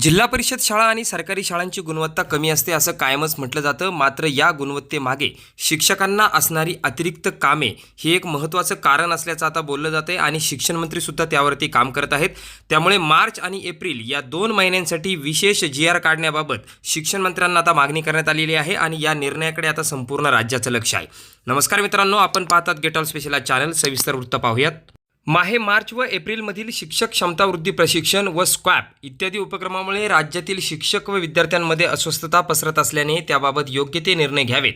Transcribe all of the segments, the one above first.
जिल्हा परिषद शाळा आणि सरकारी शाळांची गुणवत्ता कमी असते असं कायमच म्हटलं जातं. मात्र या गुणवत्तेमागे शिक्षकांना असणारी अतिरिक्त कामे हे एक महत्त्वाचं कारण असल्याचं आता बोललं जातं आहे आणि शिक्षणमंत्रीसुद्धा त्यावरती काम करत आहेत. त्यामुळे मार्च आणि एप्रिल या दोन महिन्यांसाठी विशेष जी आर काढण्याबाबत शिक्षण मंत्र्यांना आता मागणी करण्यात आलेली आहे आणि या निर्णयाकडे आता संपूर्ण राज्याचं लक्ष आहे. नमस्कार मित्रांनो आपण पाहतात गेट ऑल स्पेशल चॅनल सविस्तर वृत्त पाहूयात. माहे मार्च व एप्रिलमधील शिक्षक क्षमतावृद्धी प्रशिक्षण व स्क्वॅप इत्यादी उपक्रमामुळे राज्यातील शिक्षक व विद्यार्थ्यांमध्ये अस्वस्थता पसरत असल्याने त्याबाबत योग्य ते निर्णय घ्यावेत.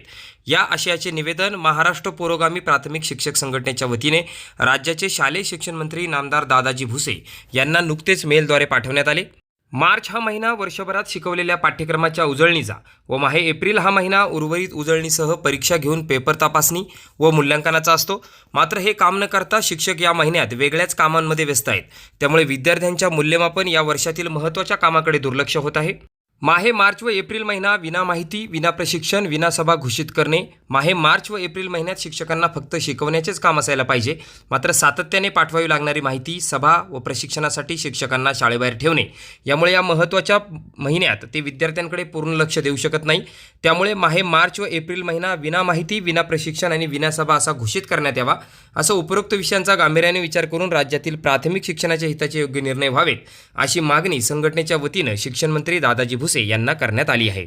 या आशयाचे निवेदन महाराष्ट्र पुरोगामी प्राथमिक शिक्षक संघटनेच्या वतीने राज्याचे शालेय शिक्षण मंत्री नामदार दादाजी भुसे यांना नुकतेच मेलद्वारे पाठवण्यात आले. मार्च हा महिना वर्षभरात शिकवलेल्या पाठ्यक्रमाच्या उजळणीचा व माहे एप्रिल हा महिना उर्वरित उजळणीसह परीक्षा घेऊन पेपर तपासणी व मूल्यांकनाचा असतो. मात्र हे काम न करता शिक्षक या महिन्यात वेगळ्याच कामांमध्ये व्यस्त आहेत. त्यामुळे विद्यार्थ्यांच्या मूल्यमापन या वर्षातील महत्त्वाच्या कामाकडे दुर्लक्ष होत आहे. माहे मार्च व एप्रिल महिना विना माहिती विना प्रशिक्षण विना सभा घोषित करणे. माहे मार्च व एप्रिल महिन्यात शिक्षकांना फक्त शिकवण्याचेच काम असायला पाहिजे. मात्र सातत्याने पाठवावी लागणारी माहिती सभा व प्रशिक्षणासाठी शिक्षकांना शाळेबाहेर ठेवणे. यामुळे या महत्त्वाच्या महिन्यात ते विद्यार्थ्यांकडे पूर्ण लक्ष देऊ शकत नाही. त्यामुळे माहे मार्च व एप्रिल महिना विना माहिती विना प्रशिक्षण आणि विना सभा असा घोषित करण्यात यावा. असं उपरोक्त विषयांचा गांभीर्याने विचार करून राज्यातील प्राथमिक शिक्षणाच्या हिताचे योग्य निर्णय व्हावेत अशी मागणी संघटनेच्या वतीनं शिक्षणमंत्री दादाजी भुस भुसे यांना करण्यात आली आहे.